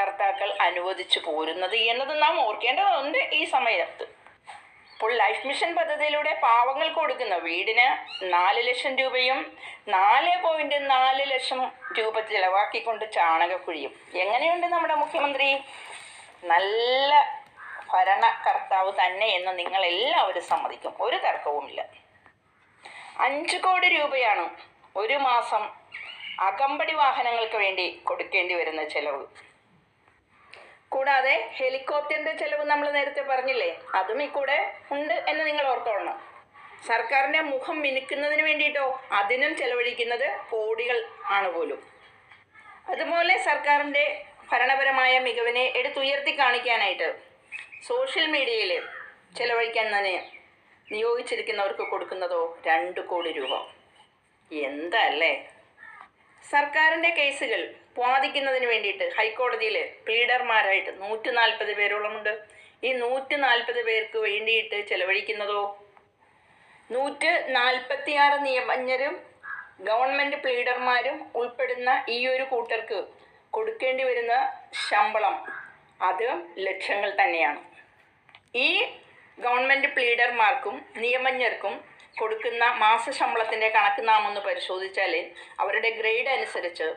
കർത്താക്കൾ അനുവദിച്ചു പോരുന്നത് എന്നത് നാം ഓർക്കേണ്ടതുണ്ട് ഈ സമയത്ത്. ഇപ്പോൾ ലൈഫ് മിഷൻ പദ്ധതിയിലൂടെ പാവങ്ങൾക്ക് കൊടുക്കുന്ന വീടിന് നാല് ലക്ഷം രൂപയും നാല് പോയിന്റ് നാല് ലക്ഷം രൂപ ചിലവാക്കിക്കൊണ്ട് ചാണകക്കുഴിയും. എങ്ങനെയുണ്ട് നമ്മുടെ മുഖ്യമന്ത്രി? നല്ല ഭരണകർത്താവ് തന്നെ എന്ന് നിങ്ങൾ എല്ലാവരും സമ്മതിക്കും. ഒരു തർക്കവുമില്ല. അഞ്ച് കോടി രൂപയാണ് ഒരു മാസം അകമ്പടി വാഹനങ്ങൾക്ക് വേണ്ടി കൊടുക്കേണ്ടി വരുന്ന ചെലവ്. കൂടാതെ ഹെലികോപ്റ്ററിന്റെ ചെലവ് നമ്മൾ നേരത്തെ പറഞ്ഞില്ലേ? അതും ഈ കൂടെ ഉണ്ട് എന്ന് നിങ്ങൾ ഓർത്തോളണം. സർക്കാരിന്റെ മുഖം മിനുക്കുന്നതിന് വേണ്ടിയിട്ടോ അതിനും ചെലവഴിക്കുന്നത് കോടികൾ ആണ് പോലും. അതുപോലെ സർക്കാരിന്റെ ഭരണപരമായ മികവിനെ എടുത്തുയർത്തി കാണിക്കാനായിട്ട് സോഷ്യൽ മീഡിയയിൽ ചെലവഴിക്കാൻ നിയോഗിച്ചിരിക്കുന്നവർക്ക് കൊടുക്കുന്നതോ രണ്ട് കോടി രൂപ. എന്താ അല്ലേ സർക്കാരിന്റെ കേസുകൾ വാദിക്കുന്നതിന് വേണ്ടിയിട്ട് ഹൈക്കോടതിയിൽ പ്ലീഡർമാരായിട്ട് നൂറ്റി നാൽപ്പത് പേരോളമുണ്ട്. ഈ നൂറ്റി നാൽപ്പത് പേർക്ക് വേണ്ടിയിട്ട് ചെലവഴിക്കുന്നതോ? നൂറ്റ് നാൽപ്പത്തിയാറ് നിയമജ്ഞരും ഗവൺമെന്റ് പ്ലീഡർമാരും ഉൾപ്പെടുന്ന ഈ ഒരു കൂട്ടർക്ക് കൊടുക്കേണ്ടി വരുന്ന ശമ്പളം അത് ലക്ഷങ്ങൾ തന്നെയാണ്. ഈ ഗവൺമെന്റ് പ്ലീഡർമാർക്കും നിയമജ്ഞർക്കും കൊടുക്കുന്ന മാസശമ്പളത്തിന്റെ കണക്ക് നാം ഒന്ന് പരിശോധിച്ചാൽ അവരുടെ ഗ്രേഡ് അനുസരിച്ച്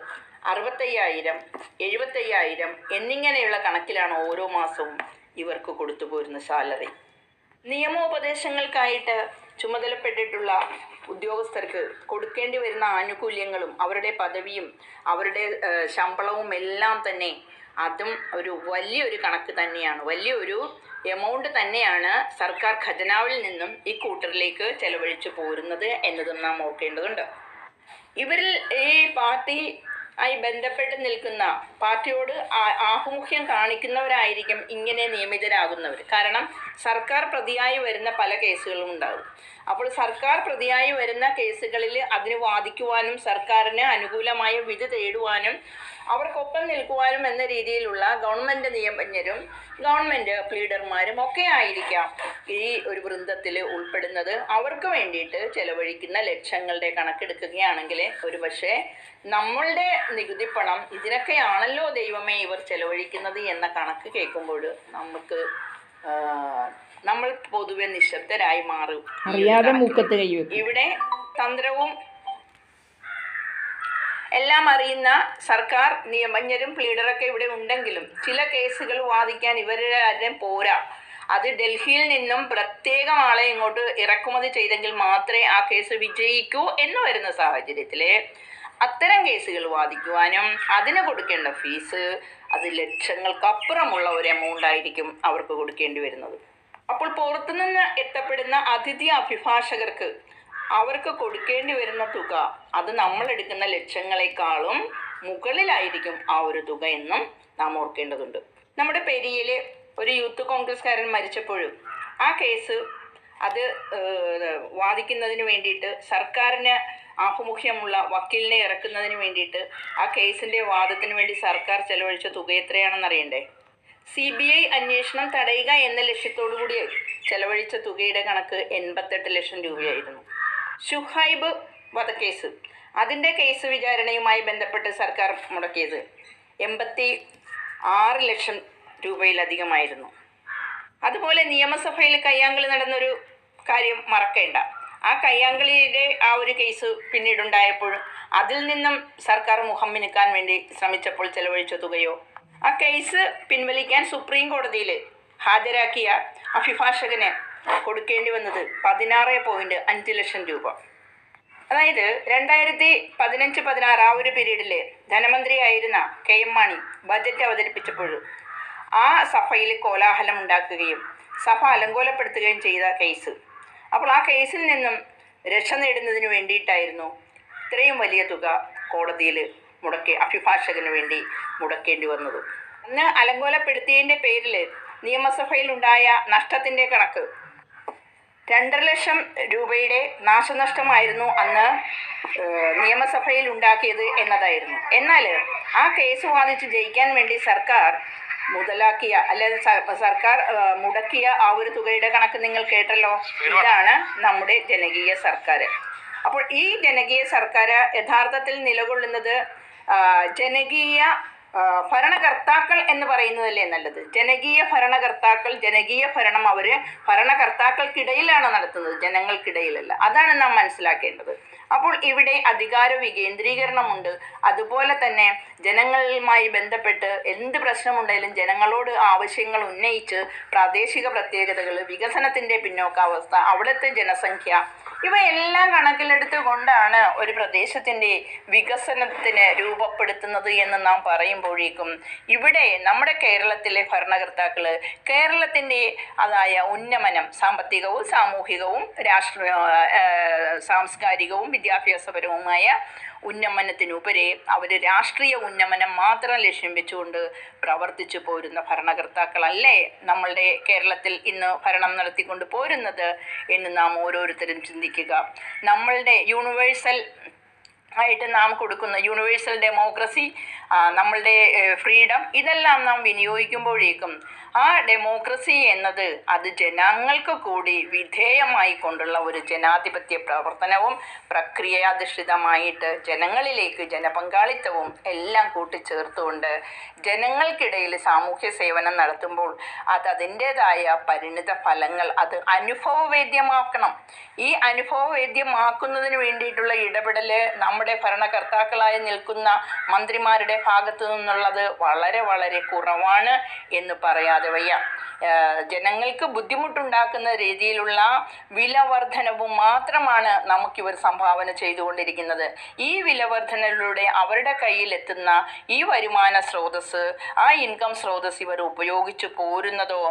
അറുപത്തയ്യായിരം എഴുപത്തയ്യായിരം എന്നിങ്ങനെയുള്ള കണക്കിലാണ് ഓരോ മാസവും ഇവർക്ക് കൊടുത്തു പോരുന്ന സാലറി. നിയമോപദേശങ്ങൾക്കായിട്ട് ചുമതലപ്പെട്ടിട്ടുള്ള ഉദ്യോഗസ്ഥർക്ക് കൊടുക്കേണ്ടി വരുന്ന ആനുകൂല്യങ്ങളും അവരുടെ പദവിയും അവരുടെ ശമ്പളവും എല്ലാം തന്നെ അതും ഒരു വലിയൊരു കണക്ക് തന്നെയാണ്. വലിയൊരു എമൗണ്ട് തന്നെയാണ് സർക്കാർ ഖജനാവിൽ നിന്നും ഈ കൂട്ടറിലേക്ക് ചെലവഴിച്ചു പോരുന്നത് എന്നതും നാം ഓർക്കേണ്ടതുണ്ട്. ഇവരിൽ ഈ പാർട്ടി ആയി ബന്ധപ്പെട്ട് നിൽക്കുന്ന പാർട്ടിയോട് ആഭിമുഖ്യം കാണിക്കുന്നവരായിരിക്കും ഇങ്ങനെ നിയമിതരാകുന്നവർ കാരണം സർക്കാർ പ്രതിയായി വരുന്ന പല കേസുകളും ഉണ്ടാകും. അപ്പോൾ സർക്കാർ പ്രതിയായി വരുന്ന കേസുകളിൽ അതിന് വാദിക്കുവാനും സർക്കാരിന് അനുകൂലമായ വിധി തേടുവാനും അവർക്കൊപ്പം നിൽക്കുവാനും എന്ന രീതിയിലുള്ള ഗവൺമെന്റ് നിയമജ്ഞരും ഗവൺമെന്റ് പ്ലീഡർമാരും ഒക്കെ ആയിരിക്കാം ഈ ഒരു വൃന്ദത്തിൽ ഉൾപ്പെടുന്നത്. അവർക്ക് വേണ്ടിയിട്ട് ചെലവഴിക്കുന്ന ലക്ഷങ്ങളുടെ കണക്കെടുക്കുകയാണെങ്കിൽ ഒരു പക്ഷേ നമ്മളുടെ നികുതി പണം ഇതിനൊക്കെയാണല്ലോ ദൈവമേ ഇവർ ചെലവഴിക്കുന്നത് എന്ന കണക്ക് കേൾക്കുമ്പോൾ നമുക്ക് നമ്മൾ പൊതുവെ നിശബ്ദരായി മാറും അറിയാതെ. മൂക്കത്ത് കൈവെക്കും ഇവിടെ തന്ത്രവും എല്ലാം അറിയുന്ന സർക്കാർ നിയമജ്ഞരും പ്ലീഡറൊക്കെ ഇവിടെ ഉണ്ടെങ്കിലും ചില കേസുകൾ വാദിക്കാൻ ഇവരുടെ പോരാ അത് ഡൽഹിയിൽ നിന്നും പ്രത്യേകം ആളെ ഇങ്ങോട്ട് ഇറക്കുമതി ചെയ്തെങ്കിൽ മാത്രമേ ആ കേസ് വിജയിക്കൂ എന്ന് വരുന്ന സാഹചര്യത്തിൽ അത്തരം കേസുകൾ വാദിക്കുവാനും അതിന് കൊടുക്കേണ്ട ഫീസ് അത് ലക്ഷങ്ങൾക്കപ്പുറമുള്ള ഒരു എമൗണ്ട് ആയിരിക്കും അവർക്ക് കൊടുക്കേണ്ടി വരുന്നത്. അപ്പോൾ പുറത്തുനിന്ന് എത്തപ്പെടുന്ന അതിഥി അഭിഭാഷകർക്ക് അവർക്ക് കൊടുക്കേണ്ടി വരുന്ന തുക അത് നമ്മൾ എടുക്കുന്ന ലക്ഷങ്ങളെക്കാളും മുകളിലായിരിക്കും ആ ഒരു തുക എന്നും നാം ഓർക്കേണ്ടതുണ്ട്. നമ്മുടെ പെരിയയിൽ ഒരു യൂത്ത് കോൺഗ്രസ്കാരൻ മരിച്ചപ്പോഴും ആ കേസ് അത് വാദിക്കുന്നതിന് വേണ്ടിയിട്ട് സർക്കാരിന് ആഭിമുഖ്യമുള്ള വക്കീലിനെ ഇറക്കുന്നതിന് വേണ്ടിയിട്ട് ആ കേസിന്റെ വാദത്തിന് വേണ്ടി സർക്കാർ ചെലവഴിച്ച തുക എത്രയാണെന്ന് അറിയണ്ടേ? സി ബി ഐ അന്വേഷണം തടയുക എന്ന ലക്ഷ്യത്തോടു കൂടി ചെലവഴിച്ച തുകയുടെ കണക്ക് എൺപത്തെട്ട് ലക്ഷം രൂപയായിരുന്നു. ഷുഹൈബ് വധക്കേസ്. അതിന്റെ കേസ് വിചാരണയുമായി ബന്ധപ്പെട്ട് സർക്കാർ മുടക്കിയത് എൺപത്തി ആറ് ലക്ഷം രൂപയിലധികമായിരുന്നു. അതുപോലെ നിയമസഭയിൽ കയ്യാങ്കളി നടന്നൊരു കാര്യം മറക്കേണ്ട. ആ കയ്യാങ്കളിയുടെ ആ ഒരു കേസ് പിന്നീടുണ്ടായപ്പോൾ അതിൽ നിന്നും സർക്കാർ മുഖം മിനുക്കാൻ വേണ്ടി ശ്രമിച്ചപ്പോൾ ചെലവഴിച്ച തുകയോ? ആ കേസ് പിൻവലിക്കാൻ സുപ്രീം കോടതിയിൽ ഹാജരാക്കിയ അഭിഭാഷകന് കൊടുക്കേണ്ടി വന്നത് പതിനാറ് പോയിന്റ് അഞ്ച് ലക്ഷം രൂപ. അതായത് രണ്ടായിരത്തി പതിനഞ്ച് പതിനാറ് ആ ഒരു പീരീഡിൽ ധനമന്ത്രിയായിരുന്ന കെ എം മാണി ബജറ്റ് അവതരിപ്പിച്ചപ്പോൾ ആ സഭയിൽ കോലാഹലം ഉണ്ടാക്കുകയും സഭ അലങ്കോലപ്പെടുത്തുകയും ചെയ്ത കേസ് അപ്പോൾ ആ കേസിൽ നിന്നും രക്ഷ നേടുന്നതിന് വേണ്ടിയിട്ടായിരുന്നു ഇത്രയും വലിയ തുക കോടതിയിൽ മുടക്കി അഭിഭാഷകന് വേണ്ടി മുടക്കേണ്ടി വന്നത്. അന്ന് അലങ്കോലപ്പെടുത്തിയതിന്റെ പേരിൽ നിയമസഭയിൽ നിയമസഭയിലുണ്ടായ നഷ്ടത്തിന്റെ കണക്ക് രണ്ടര ലക്ഷം രൂപയുടെ നാശനഷ്ടമായിരുന്നു അന്ന് നിയമസഭയിൽ ഉണ്ടാക്കിയത് എന്നതായിരുന്നു. എന്നാൽ ആ കേസ് വാദിച്ച് ജയിക്കാൻ വേണ്ടി സർക്കാർ മുതലാക്കിയ സ- സർക്കാർ മുടക്കിയ ആ ഒരു തുകയുടെ കണക്ക് നിങ്ങൾ കേട്ടല്ലോ? ഇതാണ് നമ്മുടെ ജനകീയ സർക്കാർ അപ്പോൾ ഈ ജനകീയ സർക്കാർ യഥാർത്ഥത്തിൽ നിലകൊള്ളുന്നത് ജനകീയ ഭരണകർത്താക്കൾ എന്ന് പറയുന്നതല്ലേ നല്ലത്? ജനകീയ ഭരണകർത്താക്കൾ ജനകീയ ഭരണം അവർ ഭരണകർത്താക്കൾക്കിടയിലാണ് നടത്തുന്നത് ജനങ്ങൾക്കിടയിലല്ല. അതാണ് നാം മനസ്സിലാക്കേണ്ടത്. അപ്പോൾ ഇവിടെ അധികാര വികേന്ദ്രീകരണമുണ്ട്. അതുപോലെ തന്നെ ജനങ്ങളുമായി ബന്ധപ്പെട്ട് എന്ത് പ്രശ്നമുണ്ടെങ്കിലും ജനങ്ങളോട് ആവശ്യങ്ങൾ ഉന്നയിച്ച് പ്രാദേശിക പ്രത്യേകതകൾ വികസനത്തിന്റെ പിന്നോക്കാവസ്ഥ അവിടുത്തെ ജനസംഖ്യ ഇവയെല്ലാം കണക്കിലെടുത്തുകൊണ്ടാണ് ഒരു പ്രദേശത്തിന്റെ വികസനത്തിന് രൂപപ്പെടുത്തുന്നത് എന്ന് നാം പറയുമ്പോഴേക്കും ഇവിടെ നമ്മുടെ കേരളത്തിലെ ഭരണകർത്താക്കൾ കേരളത്തിന്റെ അതായ ഉന്നമനം സാമ്പത്തികവും സാമൂഹികവും രാഷ്ട്രീയ സാംസ്കാരികവും വിദ്യാഭ്യാസപരവുമായ ഉന്നമനത്തിനുപരി അവർ രാഷ്ട്രീയ ഉന്നമനം മാത്രം ലക്ഷ്യം വെച്ചുകൊണ്ട് പ്രവർത്തിച്ചു പോരുന്ന ഭരണകർത്താക്കളല്ലേ നമ്മളുടെ കേരളത്തിൽ ഇന്ന് ഭരണം നടത്തിക്കൊണ്ട് പോരുന്നത് എന്ന് നാം ഓരോരുത്തരും ചിന്തിക്കുക. നമ്മളുടെ യൂണിവേഴ്സൽ ആയിട്ട് നാം കൊടുക്കുന്ന യൂണിവേഴ്സൽ ഡെമോക്രസി നമ്മളുടെ ഫ്രീഡം ഇതെല്ലാം നാം വിനിയോഗിക്കുമ്പോഴേക്കും ആ ഡെമോക്രസി എന്നത് അത് ജനങ്ങൾക്ക് കൂടി വിധേയമായി കൊണ്ടുള്ള ഒരു ജനാധിപത്യ പ്രവർത്തനവും പ്രക്രിയാധിഷ്ഠിതമായിട്ട് ജനങ്ങളിലേക്ക് ജനപങ്കാളിത്തവും എല്ലാം കൂട്ടിച്ചേർത്തുകൊണ്ട് ജനങ്ങൾക്കിടയിൽ സാമൂഹ്യ സേവനം നടത്തുമ്പോൾ അത് അതിന്റെതായ പരിണിത ഫലങ്ങൾ അത് അനുഭവവേദ്യമാക്കണം. ഈ അനുഭവവേദ്യമാക്കുന്നതിന് വേണ്ടിയിട്ടുള്ള ഇടപെടൽ നമ്മുടെ ഭരണകർത്താക്കളായി നിൽക്കുന്ന മന്ത്രിമാരുടെ ഭാഗത്തു നിന്നുള്ളത് വളരെ വളരെ കുറവാണ് എന്ന് പറയാതെ വയ്യ. ജനങ്ങൾക്ക് ബുദ്ധിമുട്ടുണ്ടാക്കുന്ന രീതിയിലുള്ള വില വർധനവും മാത്രമാണ് നമുക്കിവർ സംഭാവന ചെയ്തുകൊണ്ടിരിക്കുന്നത്. ഈ വില വർധനയിലൂടെ അവരുടെ കയ്യിലെത്തുന്ന ഈ വരുമാന സ്രോതസ് ആ ഇൻകം സ്രോതസ് ഇവർ ഉപയോഗിച്ചു പോരുന്നതോ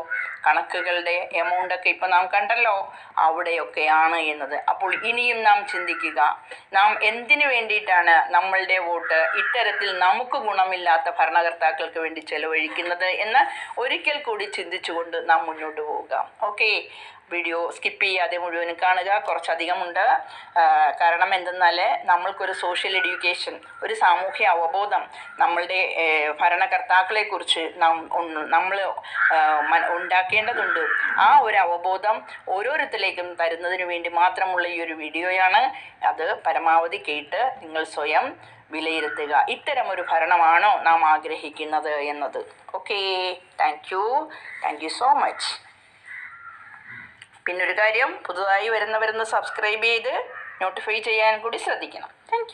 കണക്കുകളുടെ എമൗണ്ട് ഒക്കെ ഇപ്പം നാം കണ്ടല്ലോ അവിടെയൊക്കെയാണ് എന്നത്. അപ്പോൾ ഇനിയും നാം ചിന്തിക്കുക. നാം എന്തിനു വേണ്ടിയിട്ടാണ് നമ്മളുടെ വോട്ട് ഇത്തരത്തിൽ നമുക്ക് ഗുണമില്ലാത്ത ഭരണകർത്താക്കൾക്ക് വേണ്ടി ചെലവഴിക്കുന്നത് എന്ന് ഒരിക്കൽ കൂടി ചിന്തിച്ചുകൊണ്ട് നാം മുന്നോട്ട് പോവുക. ഓക്കെ വീഡിയോ സ്കിപ്പ് ചെയ്യാതെ മുഴുവനും കാണുക. കുറച്ചധികമുണ്ട്. കാരണം എന്തെന്നാൽ നമ്മൾക്കൊരു സോഷ്യൽ എഡ്യൂക്കേഷൻ ഒരു സാമൂഹ്യ അവബോധം നമ്മളുടെ ഭരണകർത്താക്കളെക്കുറിച്ച് നാം നമ്മൾ ഉണ്ടാക്കേണ്ടതുണ്ട്. ആ ഒരു അവബോധം ഓരോരുത്തരിലേക്കും തരുന്നതിന് വേണ്ടി മാത്രമുള്ള ഈ ഒരു വീഡിയോയാണ്. അത് പരമാവധി കേട്ട് നിങ്ങൾ സ്വയം വിലയിരുത്തുക. ഇത്തരം ഒരു ഭരണമാണോ നാം ആഗ്രഹിക്കുന്നത് എന്നത്. Okay thank you thank you so much പിന്നൊരു കാര്യം പുതുതായി വരുന്നവരൊന്ന് സബ്സ്ക്രൈബ് ചെയ്ത് നോട്ടിഫൈ ചെയ്യാൻ കൂടി ശ്രദ്ധിക്കണം. താങ്ക്